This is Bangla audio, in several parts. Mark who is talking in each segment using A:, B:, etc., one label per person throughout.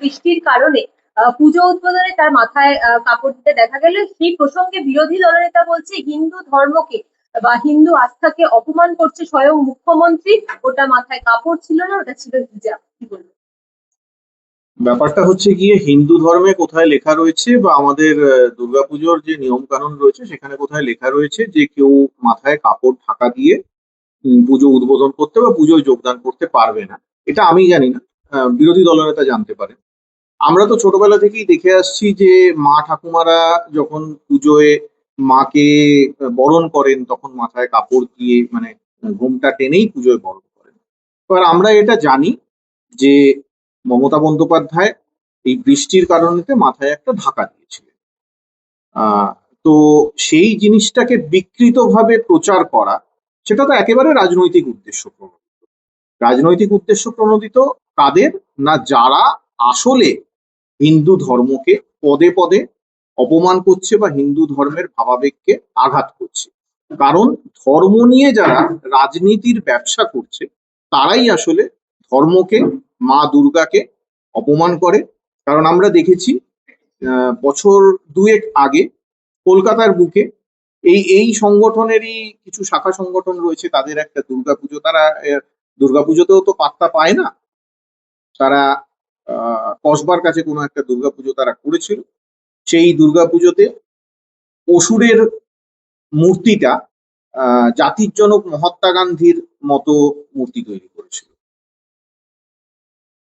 A: বৃষ্টির কারণে পুজো উদ্বোধনে তার মাথায় কাপড় দিতে দেখা গেল। সেই প্রসঙ্গে বিরোধী দলনেতা বলছে, হিন্দু ধর্মকে বা হিন্দু আস্থাকে অপমান করছে স্বয়ং মুখ্যমন্ত্রী। ওটা মাথায় কাপড় ছিল না, ওটা ছিল হিজাব কি বলব?
B: ব্যাপারটা হচ্ছে গিয়ে, হিন্দু ধর্মে কোথায় লেখা রয়েছে বা আমাদের দুর্গাপুজোর যে নিয়ম কানুন রয়েছে, সেখানে কোথায় লেখা রয়েছে যে কেউ মাথায় কাপড় ঢাকা দিয়ে পুজো উদ্বোধন করতে বা পুজোয় যোগদান করতে পারবে না। এটা আমি জানি না। বিরোধী দলনেতা জানতে পারে আমরা তো ছোটবেলা থেকেই দেখে আসছি যে মা ঠাকুমারা যখন পুজোয় মাকে বরণ করেন, তখন মাথায় কাপড় দিয়ে মানে ঘুমটা টেনেই পুজোয় বরণ করেন। এবার আমরা এটা জানি যে মমতা বন্দ্যোপাধ্যায় এই বৃষ্টির কারণেতে মাথায় একটা ঢাকা দিয়েছিলেন। তো সেই জিনিসটাকে বিকৃতভাবে প্রচার করা, সেটা তো একেবারে রাজনৈতিক উদ্দেশ্য প্রণোদিত। রাজনৈতিক উদ্দেশ্য প্রণোদিত কাদের? না যারা আসলে হিন্দু ধর্মকে পদে পদে অপমান করছে বা হিন্দু ধর্মের ভাবাবেগকে আঘাত করছে। কারণ ধর্ম নিয়ে যারা রাজনীতির ব্যবসা করছে, তারাই আসলে ধর্মকে, মা দুর্গাকে অপমান করে। কারণ আমরা দেখেছি বছর দুয়েক আগে কলকাতার বুকে এই এই সংগঠনেরই কিছু শাখা সংগঠন রয়েছে, তাদের একটা দুর্গাপুজো। তারা দুর্গাপুজোতেও তো পাত্তা পায় না। তারা কসবার কাছে কোনো একটা দুর্গাপুজো তারা করেছিল। সেই দুর্গাপুজোতে অসুরের মূর্তিটা জাতির জনক মহাত্মা গান্ধীর মতো মূর্তি তৈরি করেছিল।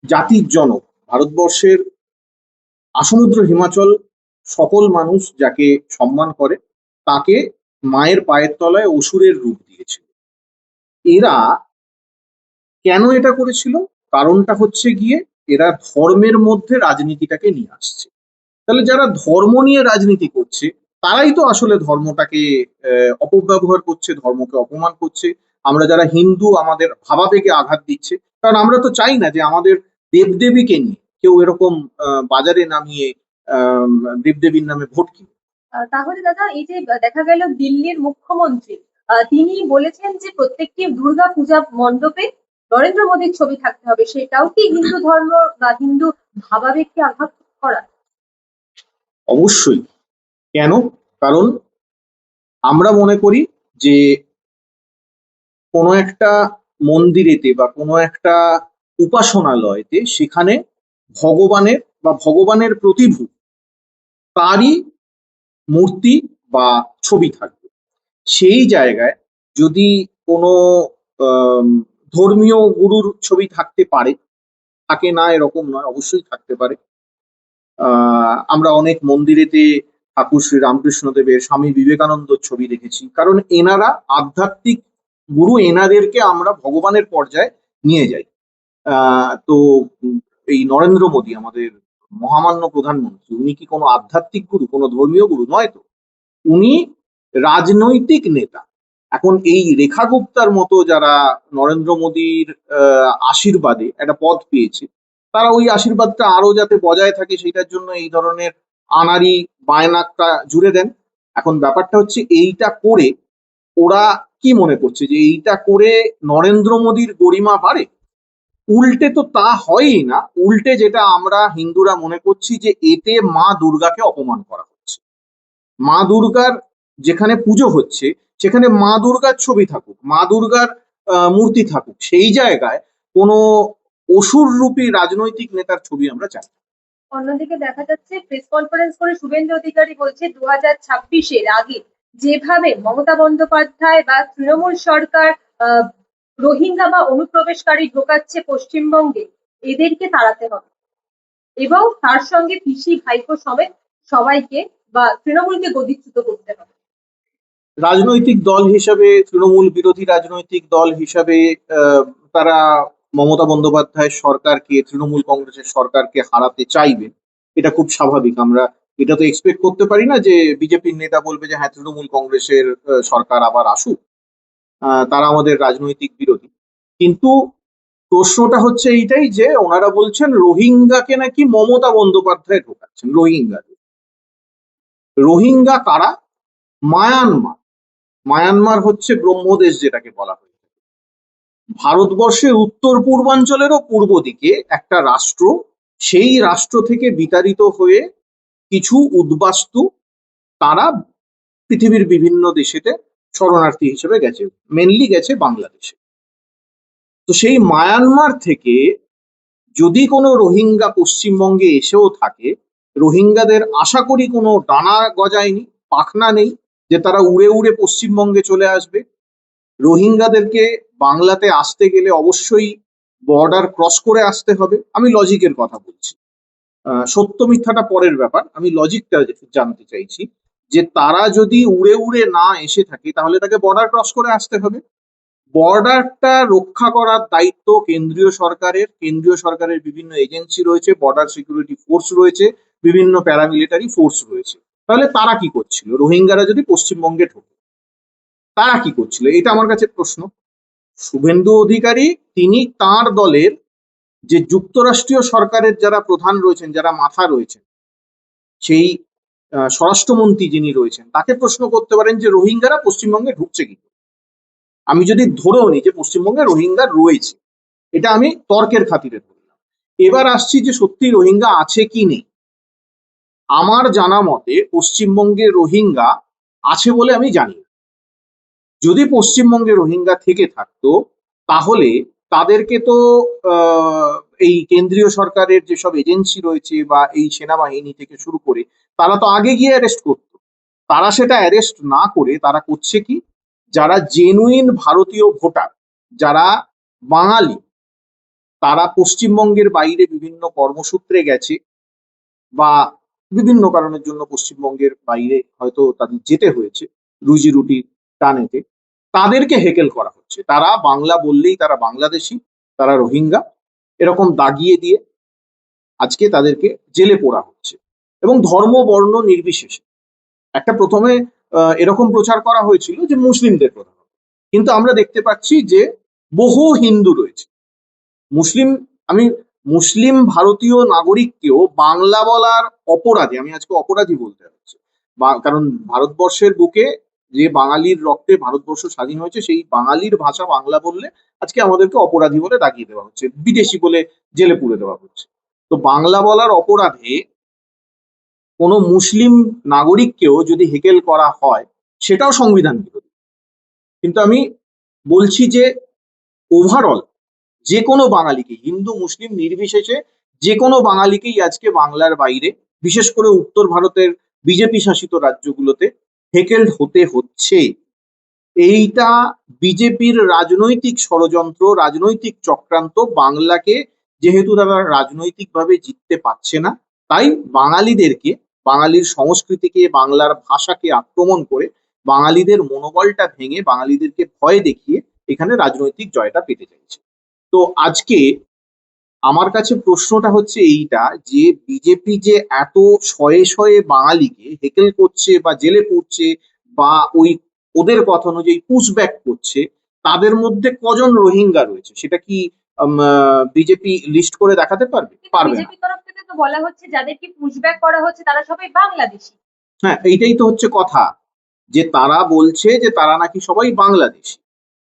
B: জাতির জনক ভারতবর্ষের আসমুদ্র হিমাচল সকল মানুষ যাকে সম্মান করে, তাকে মায়ের পায়ের তলায় অসুরের রূপ দিয়েছিল। এরা কেন এটা করেছিল? কারণটা হচ্ছে গিয়ে এরা ধর্মের মধ্যে রাজনীতিটাকে নিয়ে আসছে। তাহলে যারা ধর্ম নিয়ে রাজনীতি করছে, তারাই তো আসলে ধর্মটাকে অপব্যবহার করছে, ধর্মকে অপমান করছে। আমরা যারা হিন্দু, আমাদের ভাবাবেগে আঘাত দিচ্ছে। কারণ আমরা তো চাই না যে আমাদের দেবদেবীকে নিয়ে কেউ এরকম বাজারে নামিয়ে দেবদেবীর নামে ভোট কিনে
A: তাহলে দাদা, এই যে দেখা গেল দিল্লির মুখ্যমন্ত্রী তিনি বলেছেন যে প্রত্যেকটি দুর্গা পূজা মণ্ডপে নরেন্দ্র মোদীর ছবি থাকতে হবে, সেটাও কি হিন্দু ধর্ম বা হিন্দু ভাবাবেগকে আঘাত করা?
B: অবশ্যই। কেন? কারণ আমরা মনে করি যে কোনো একটা মন্দিরেতে বা কোনো একটা উপাসনালয়তে সেখানে ভগবানের বা ভগবানের প্রতিভূ তারই মূর্তি বা ছবি থাকবে। সেই জায়গায় যদি কোনো ধর্মীয় গুরুর ছবি থাকতে পারে। থাকে না, এরকম নয়, অবশ্যই থাকতে পারে। আমরা অনেক মন্দিরেতে ঠাকুর শ্রী রামকৃষ্ণদেবের স্বামী বিবেকানন্দর ছবি দেখেছি। কারণ এনারা আধ্যাত্মিক গুরু এনাদেরকে আমরা ভগবানের পর্যায়ে নিয়ে যাই। তো এই নরেন্দ্র মোদী, আমাদের মহামান্য প্রধানমন্ত্রী, উনি কি কোনো আধ্যাত্মিক গুরু, কোনো ধর্মীয় গুরু নয় তো? উনি রাজনৈতিক নেতা। এখন এই রেখা গুপ্তার মতো যারা নরেন্দ্র মোদীর আশীর্বাদে একটা পদ পেয়েছে, তারা ওই আশীর্বাদটা আরও যাতে বজায় থাকে সেটার জন্য এই ধরনের আনারি বায়নাকটা জুড়ে দেন। এখন ব্যাপারটা হচ্ছে এইটা করে ওরা কি মনে করছে যে এইটা করে নরেন্দ্র মোদীর গরিমা বাড়ে? উল্টে তো তা হয়ই না। উল্টে যেটা আমরা হিন্দুরা মনে করছি যে এতে মা দুর্গাকে অপমান করা হচ্ছে। মা দুর্গার যেখানে পুজো হচ্ছে সেখানে মা দুর্গার ছবি থাকুক, মা দুর্গার মূর্তি থাকুক, সেই জায়গায় কোনো অসুর রূপী রাজনৈতিক নেতার ছবি আমরা চাই
A: অন্যদিকে দেখা যাচ্ছে প্রেস কনফারেন্স করে শুভেন্দু অধিকারী বলছে দু হাজার ছাব্বিশের আগে যেভাবে মমতা বন্দ্যোপাধ্যায় বা তৃণমূল সরকার রোহিঙ্গা বা অনুপ্রবেশকারী ঢোকাচ্ছে পশ্চিমবঙ্গে, এদেরকে তাড়াতে হবে। এবং তার সঙ্গে পিসি ভাইকো সমেত সবাইকে বা তৃণমূলকে গদিচ্যুত করতে হবে।
B: রাজনৈতিক দল হিসাবে, তৃণমূল বিরোধী রাজনৈতিক দল হিসাবে তারা মমতা বন্দ্যোপাধ্যায়ের সরকারকে, তৃণমূল কংগ্রেসের সরকারকে হারাতে চাইবেন এটা খুব স্বাভাবিক। আমরা এটা তো এক্সপেক্ট করতে পারি না যে বিজেপির নেতা বলবে যে হ্যাঁ তৃণমূল কংগ্রেসের সরকার আবার আসুক। তারা আমাদের রাজনৈতিক বিরোধী। কিন্তু প্রশ্নটা হচ্ছে এইটাই যে, ওনারা বলছেন রোহিঙ্গাকে নাকি মমতা বন্দ্যোপাধ্যায় ঢোকাচ্ছেন। রোহিঙ্গা। রোহিঙ্গা কারা? মায়ানমার। মায়ানমার হচ্ছে ব্রহ্মদেশ যেটাকে বলা হয় ভারতবর্ষের উত্তর পূর্বাঞ্চলেরও পূর্ব দিকে একটা রাষ্ট্র, সেই রাষ্ট্র থেকে বিতাড়িত হয়ে কিছু উদ্বাস্তু তারা পৃথিবীর বিভিন্ন দেশেতে শরণার্থী হিসেবে গেছে মেনলি গেছে বাংলাদেশে। তো সেই মায়ানমার থেকে যদি কোনো রোহিঙ্গা পশ্চিমবঙ্গে এসেও থাকে, রোহিঙ্গাদের আশা করি কোনো ডানা গজায়নি, পাখনা নেই যে তারা উড়ে উড়ে পশ্চিমবঙ্গে চলে আসবে। রোহিঙ্গাদেরকে বাংলাতে আসতে গেলে অবশ্যই বর্ডার ক্রস করে আসতে হবে। আমি লজিকের কথা বলছি। সত্য মিথ্যাটা পরের ব্যাপার। আমি লজিকটা জানতে চাইছি যে তারা যদি উড়ে উড়ে না এসে থাকে, তাহলে তাকে বর্ডার ক্রস করে আসতে হবে। বর্ডারটা রক্ষা করার দায়িত্ব কেন্দ্রীয় সরকারের। কেন্দ্রীয় সরকারের বিভিন্ন এজেন্সি রয়েছে বর্ডার সিকিউরিটি ফোর্স রয়েছে, বিভিন্ন প্যারামিলিটারি ফোর্স রয়েছে। তাহলে তারা কি করছিল? রোহিঙ্গারা যদি পশ্চিমবঙ্গে ঢোকে, তারা কি করছিল? এটা আমার কাছে প্রশ্ন। শুভেন্দু অধিকারী, তিনি তার দলের যে যুক্তরাষ্ট্রীয় সরকারের যারা প্রধান রয়েছেন, যারা মাথা রয়েছেন, সেই স্বরাষ্ট্রমন্ত্রী যিনি রয়েছেন, তাকে প্রশ্ন করতে পারেন যে রোহিঙ্গারা পশ্চিমবঙ্গে ঢুকছে কি আমি যদি ধরেও নিই যে পশ্চিমবঙ্গে রোহিঙ্গা রয়েছে, এটা আমি তর্কের খাতিরে ধরলাম। এবার আসছি যে সত্যি রোহিঙ্গা আছে কি নেই। আমার জানা মতে পশ্চিমবঙ্গে রোহিঙ্গা আছে বলে আমি জানি যদি পশ্চিমবঙ্গে রোহিঙ্গা থেকে থাকতো, তাহলে তাদেরকে তো এই কেন্দ্রীয় সরকারের যেসব এজেন্সি রয়েছে বা এই সেনাবাহিনী থেকে শুরু করে, তারা তো আগে গিয়ে অ্যারেস্ট করতো। তারা সেটা অ্যারেস্ট না করে তারা করছে কি? যারা জেনুইন ভারতীয় ভোটার, যারা বাঙালি, তারা পশ্চিমবঙ্গের বাইরে বিভিন্ন কর্মসূত্রে গেছে বা বিভিন্ন কারণের জন্য পশ্চিমবঙ্গের বাইরে হয়তো তাদের যেতে হয়েছে, রুজি রুটি টানেতে তাদেরকে হেকেল করা হচ্ছে। তারা বাংলা বললেই তারা বাংলাদেশি, তারা রোহিঙ্গা, এরকম দাগিয়ে দিয়ে আজকে তাদেরকে জেলে পোড়া হচ্ছে। এবং ধর্ম, বর্ণ নির্বিশেষে একটা প্রথমে এরকম প্রচার করা হয়েছিল যে মুসলিমদের প্রধানত কিন্তু আমরা দেখতে পাচ্ছি যে বহু হিন্দু রয়েছে। মুসলিম, আমি মুসলিম ভারতীয় নাগরিককেও বাংলা বলার অপরাধী, আমি আজকে অপরাধী বলতে হচ্ছে বা- কারণ ভারতবর্ষের বুকে যে বাঙালির রক্তে ভারতবর্ষ স্বাধীন হয়েছে, সেই বাঙালির ভাষা বাংলা বললে আজকে আমাদেরকে অপরাধী বলে দাগিয়ে দেওয়া হচ্ছে, বিদেশি বলে জেলে পুরে দেওয়া হচ্ছে। তো বাংলা বলার অপরাধে কোনো মুসলিম নাগরিককেও যদি হেকেল করা হয়, সেটাও সংবিধান বিরোধী। কিন্তু আমি বলছি যে ওভারঅল যে কোনো বাঙালিকে, হিন্দু, মুসলিম, নির্বিশেষে যে কোনো বাঙালিকেই আজকে বাংলার বাইরে, বিশেষ করে উত্তর ভারতের বিজেপি শাসিত রাজ্যগুলোতে হেকেলড হতে হচ্ছে। এইটা বিজেপির রাজনৈতিক ষড়যন্ত্র, রাজনৈতিক চক্রান্ত বাংলাকে যেহেতু তারা রাজনৈতিকভাবে জিততে পারছে না, তাই বাঙালিদেরকে, বাঙালির সংস্কৃতিকে, বাংলার ভাষাকে আক্রমণ করে বাঙালিদের মনোবলটা ভেঙে বাঙালিদেরকে ভয় দেখিয়ে এখানে রাজনৈতিক জয়টা পেতে চাইছে। তো আজকে আমার কাছে প্রশ্নটা হচ্ছে এইটা যে বিজেপি যে এত শয়ে শয়ে বাঙালিকে হেকেল করছে বা জেলে পড়ছে বা ওই ওদের কথা অনুযায়ী পুশব্যাক করছে তাদের মধ্যে কজন রোহিঙ্গা রয়েছে? সেটা কি বিজেপি লিস্ট করে দেখাতে পারবে? পারবে
A: বিজেপি তরফ থেকে তো বলা হচ্ছে যাদেরকে পুশব্যাক করা হচ্ছে তারা সবাই বাংলাদেশি।
B: হ্যাঁ এইটাই তো হচ্ছে কথা যে তারা বলছে যে তারা নাকি সবাই বাংলাদেশি।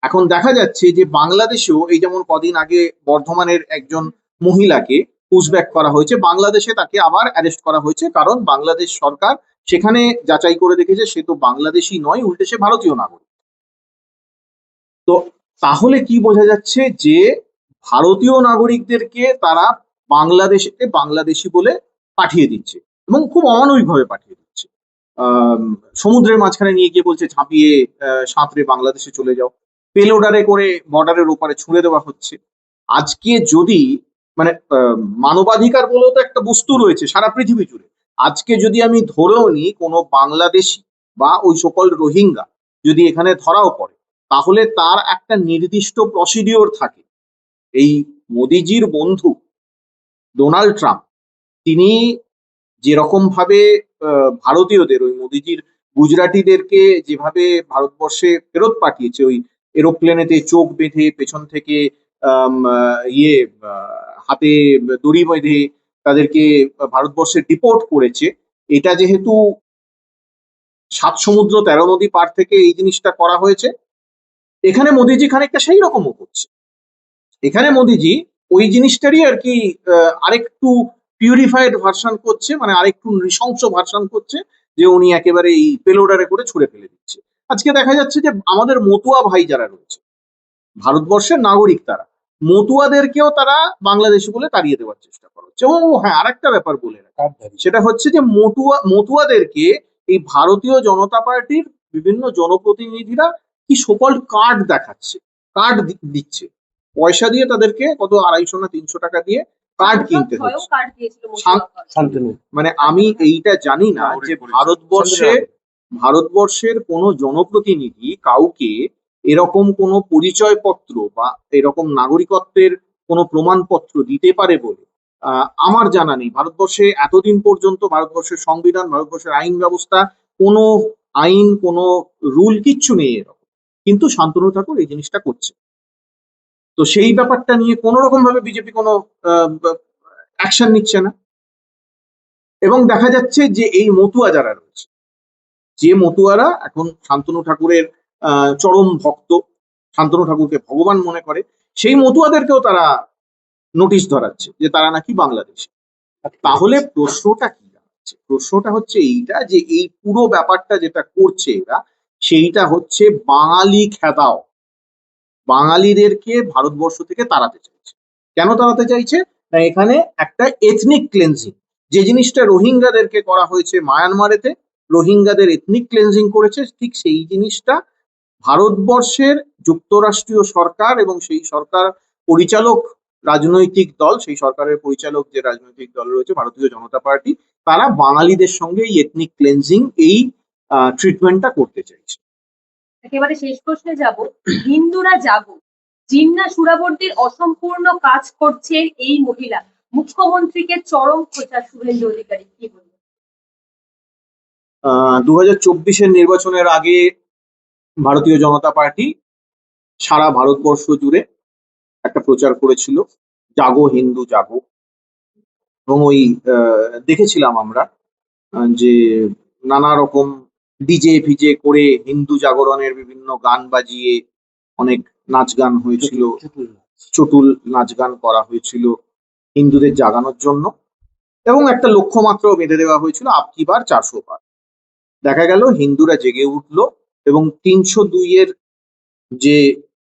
B: এখন দেখা যাচ্ছে যে বাংলাদেশেও এই যেমন কদিন আগে বর্ধমানের একজন মহিলাকে পুশব্যাক করা হয়েছে, বাংলাদেশে তাকে আবার অ্যারেস্ট করা হয়েছে কারণ বাংলাদেশ সরকার সেখানে যাচাই করে দেখেছে সে তো বাংলাদেশি নয়, উল্টে সে ভারতীয় নাগরিক। তো তাহলে কি বোঝা যাচ্ছে যে ভারতীয় নাগরিকদেরকে তারা বাংলাদেশে বাংলাদেশি বলে পাঠিয়ে দিচ্ছে এবং খুব অমানবিকভাবে পাঠিয়ে দিচ্ছে। সমুদ্রের মাঝখানে নিয়ে গিয়ে বলছে ঝাঁপিয়ে সাঁতরে বাংলাদেশে চলে যাও। পেলোডারে করে বর্ডারের ওপারে ছুঁড়ে দেওয়া হচ্ছে। আজকে যদি মানে মানবাধিকার বলেও তো একটা বস্তু রয়েছে সারা পৃথিবী জুড়ে। আজকে যদি আমি ধরেও নিই কোনো বাংলাদেশি বা ওই সকল রোহিঙ্গা যদি এখানে ধরাও পড়ে, তাহলে তার একটা নির্দিষ্ট প্রসিডিওর থাকে। এই মোদিজির বন্ধু ডোনাল্ড ট্রাম্প, তিনি যেরকম ভাবে ভারতীয়দের, ওই মোদিজির গুজরাটিদেরকে যেভাবে ভারতবর্ষে ফেরত পাঠিয়েছে, ওই এরোপ্লেনেতে চোখ বেঁধে পেছন থেকে ইয়ে হাতে দড়ি বেঁধে তাদেরকে ভারতবর্ষে ডিপোর্ট করেছে। এটা যেহেতু সাত সমুদ্র তেরো নদী পার থেকে এই জিনিসটা করা হয়েছে, এখানে মোদিজি খানিকটা সেই রকমও করছে। এখানে মোদিজি ওই জিনিসটারই আর কি আরেকটু পিউরিফাইড ভার্সন করছে মানে আরেকটু নৃশংস ভার্সন করছে, যে উনি একেবারে এই পেলোডারে করে ছুড়ে ফেলে দিচ্ছে। আজকে দেখা যাচ্ছে যে আমাদের মতুয়া ভাই যারা রয়েছে ভারতবর্ষের নাগরিক তারা মতুয়াদেরকেও তারা বাংলাদেশি বলে তাড়িয়ে দেওয়ার চেষ্টা করছে ও হ্যাঁ আরেকটা ব্যাপার বলে সেটা হচ্ছে যে মতুয়া মতুয়াদেরকে এই ভারতীয় জনতা পার্টির বিভিন্ন জনপ্রতিনিধিরা কি সকল কার্ড দেখাচ্ছে কার্ড দিচ্ছে। পয়সা দিয়ে তাদেরকে কত আড়াইশো না তিনশো টাকা দিয়ে কার্ড কিনতে হচ্ছে। মানে আমি এইটা জানি না যে ভারতবর্ষে ভারতবর্ষের কোনো জনপ্রতিনিধি কাউকে এরকম কোনো পরিচয়পত্র বা এরকম নাগরিকত্বের কোনো প্রমাণপত্র দিতে পারে বলে আমার জানা নেই। ভারতবর্ষে এতদিন পর্যন্ত ভারতবর্ষের সংবিধান, ভারতবর্ষের আইন ব্যবস্থা, কোনো আইন, কোনো রুল কিচ্ছু নেই এরকম। কিন্তু শান্তনু ঠাকুর এই জিনিসটা করছে। তো সেই ব্যাপারটা নিয়ে কোনো রকম ভাবে বিজেপি কোনো অ্যাকশন নিচ্ছে না। এবং দেখা যাচ্ছে যে এই মতুয়া যারা রয়েছে যে মতুয়ারা এখন শান্তনু ঠাকুরের চরম ভক্ত, শান্তনু ঠাকুরকে ভগবান মনে করে, সেই মতুয়াদেরকেও তারা নোটিশ ধরাচ্ছে যে তারা নাকি বাংলাদেশি। তাহলে প্রশ্নটা কি দাঁড়াচ্ছে প্রশ্নটা হচ্ছে এইটা যে এই পুরো ব্যাপারটা যেটা করছে এরা, সেইটা হচ্ছে বাঙালি খেদাও। বাঙালিদেরকে ভারতবর্ষ থেকে তাড়াতে চাইছে। কেন তাড়াতে চাইছে? না, এখানে একটা এথনিক ক্লেন্সিং যে জিনিসটা রোহিঙ্গাদেরকে করা হয়েছে মায়ানমারেতে রোহিঙ্গাদের এথনিক ক্লেন্সিং করেছে, ঠিক সেই জিনিসটা ভারতবর্ষের যুক্তরাষ্ট্রীয় সরকার এবং সেই সরকার পরিচালক রাজনৈতিক দল, সেই সরকারের পরিচালক যে রাজনৈতিক দল রয়েছে, ভারতীয় জনতা পার্টি, তারা বাঙালিদের সঙ্গে এই এথনিক ক্লেন্সিং এই ট্রিটমেন্টটা করতে চাইছে।
A: একেবারে শেষ প্রশ্নে যাব। হিন্দুরা জাগো। জিন্না সুরাবর্তীর অসম্পূর্ণ কাজ করছেন এই মহিলা। মুখ্যমন্ত্রীকে চরম খোঁচা শুভেন্দু অধিকারী, কি বলবেন?
B: দু হাজার নির্বাচনের আগে ভারতীয় জনতা পার্টি সারা ভারতবর্ষ জুড়ে একটা প্রচার করেছিল জাগো হিন্দু জাগো। এবং ওই আহ, দেখেছিলাম আমরা যে নানা রকম ডিজে ফিজে করে হিন্দু জাগরণের বিভিন্ন গান বাজিয়ে অনেক নাচ গান হয়েছিল। চটুল নাচ গান করা হয়েছিল হিন্দুদের জাগানোর জন্য। এবং একটা লক্ষ্যমাত্র বেঁধে দেওয়া হয়েছিল আপকি বার চারশো বার। দেখা গেল হিন্দুরা জেগে উঠল এবং তিনশো দুইয়ের যে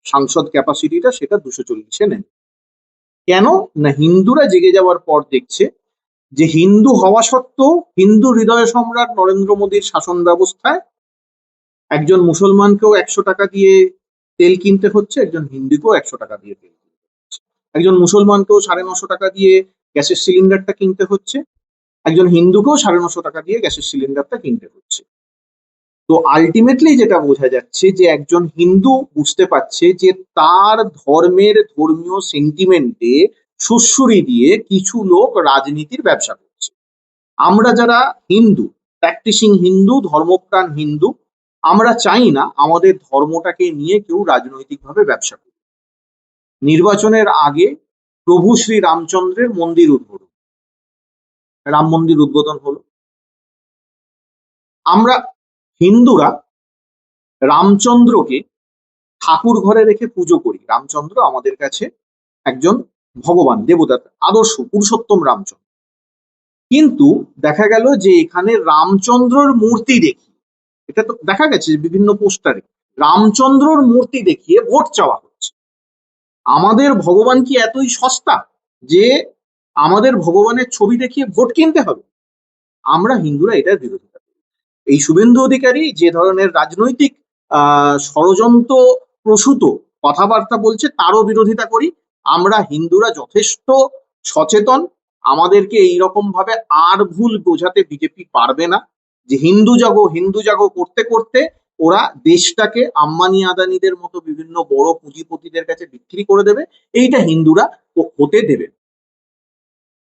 B: সাংসদ ক্যাপাসিটিটা সেটা দুশো চল্লিশে নেন কেন? না, হিন্দুরা জেগে যাওয়ার পর দেখছে যে হিন্দু হওয়া সত্ত্বেও হিন্দু হৃদয় সম্রাট নরেন্দ্র মোদীর শাসন ব্যবস্থায় একজন মুসলমানকেও একশো টাকা দিয়ে তেল কিনতে হচ্ছে, একজন হিন্দুকেও একশো টাকা দিয়ে তেল কিনতে হচ্ছে। একজন মুসলমানকেও সাড়ে নশো টাকা দিয়ে গ্যাসের সিলিন্ডারটা কিনতে হচ্ছে। একজন হিন্দুকেও সাড়ে নশো টাকা দিয়ে গ্যাসের সিলিন্ডারটা কিনতে হচ্ছে। তো আলটিমেটলি যেটা বোঝা যাচ্ছে যে একজন হিন্দু বুঝতে পারছে যে তার ধর্মের ধর্মীয় সেন্টিমেন্টে সুশ্রুরি দিয়ে কিছু লোক রাজনীতির ব্যবসা করছে। আমরা যারা হিন্দু প্র্যাকটিসিং হিন্দু, ধর্মপ্রাণ হিন্দু, আমরা চাই না আমাদের ধর্মটাকে নিয়ে কেউ রাজনৈতিকভাবে ব্যবসা করুক। নির্বাচনের আগে প্রভু শ্রী রামচন্দ্রের মন্দির উদ্বোধন। রাম মন্দির উদ্বোধন হলো। আমরা হিন্দুরা রামচন্দ্রকে ঠাকুর ঘরে রেখে পুজো করি। রামচন্দ্র আমাদের কাছে একজন ভগবান, দেবতা, আদর্শ, পুরুষোত্তম রামচন্দ্র। কিন্তু দেখা গেল যে এখানে রামচন্দ্রর মূর্তি দেখি এটা তো দেখা গেছে বিভিন্ন পোস্টারে, রামচন্দ্রর মূর্তি দেখিয়ে ভোট চাওয়া হচ্ছে। আমাদের ভগবান কি এতই সস্তা যে আমাদের ভগবানের ছবি দেখিয়ে ভোট কিনতে হবে। আমরা হিন্দুরা এটার বিরোধিতা করি। এই শুভেন্দু অধিকারী যে ধরনের রাজনৈতিক ষড়যন্ত্র প্রসূত কথাবার্তা বলছে তারও বিরোধিতা করি। আমরা হিন্দুরা যথেষ্ট সচেতন। আমাদেরকে এইরকম ভাবে আর ভুল বোঝাতে বিজেপি পারবে না। যে হিন্দু জাগো হিন্দু জাগো করতে করতে ওরা দেশটাকে আম্বানি আদানিদের মতো বিভিন্ন বড় পুঁজিপতিদের কাছে বিক্রি করে দেবে। এইটা হিন্দুরা হতে দেবে।